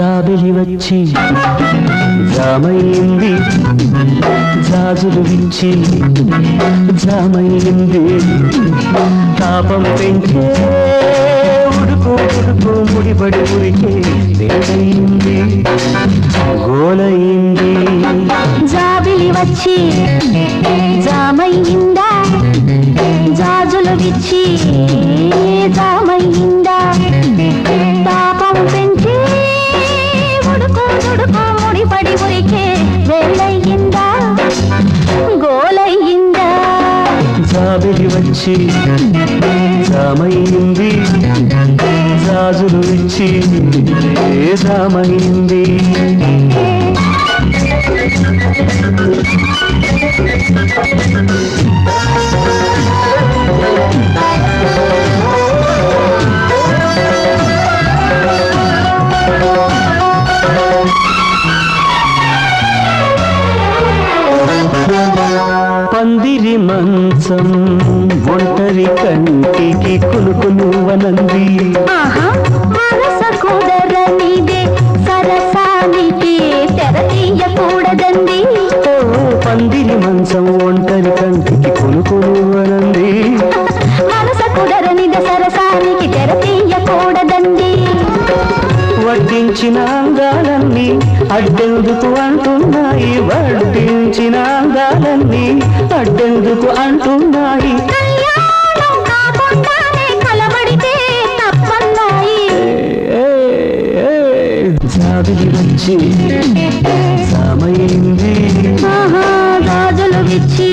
జాబిలి వచ్చి జామైంది జాజులు వించి జామైంది. తాపం పెంచే ఉడుకు ఉడుకు ముడిపడి ఉరికే వేడయింది గోలయింది జాబిలి వచ్చి జామయ్యిందా జాజులు విచ్చి జామైంది రాజులు ఇచ్చి జామైంది పందిరి మంచం ఒంటరి కంటికి తీయకూడదండి ఓ పందిరి మంచం ఒంటరి కంటికి కొనుక్కునువనంది మనస కుదరనిదే సరసానికి తెర తీయకూడదండి వడ్డించిన అందాలన్నీ అడ్డెందుకు అంటున్నాయి? వడ్డించిన అందాలన్నీ అడ్డెందుకు అంటున్నాయి జాబిలి వచ్చి సామైంది ఆహా గాజులు విచ్చి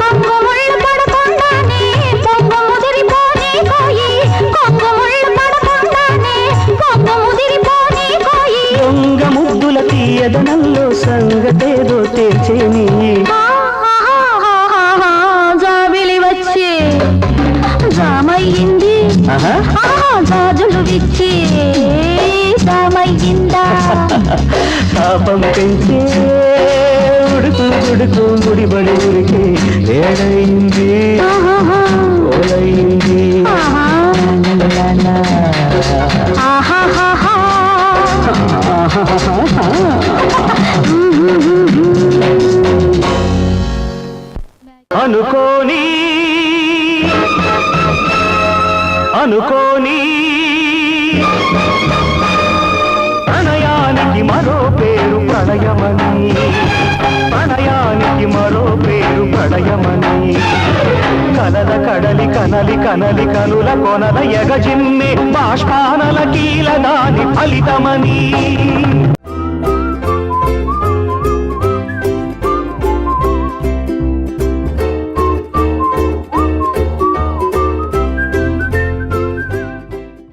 కొంగు ముళ్ళు పడకుండానే పొంగు ముదిరిపోని కోయి. దొంగ ముద్దుల తీయదనంలో సంగతేదో తెచ్చేని జాబిలి వచ్చి. జామయ్యింది. జాజులు విచ్చి. జామయ్యిందా పాపం పెంచే ఉడుకు ఉడుకు ముడిబడి ఉరికి వేడైంది ఓలైంది. అనుకోని అనుకోని ప్రణయానికి మరో పేరు ప్రణయమని. ప్రణయానికి మరో పేరు ప్రణయమని. కలల కడలి కనలి కనలి కనుల కొనల ఎగజిమ్మె బాష్పానల కీలదాని ఫలితమని.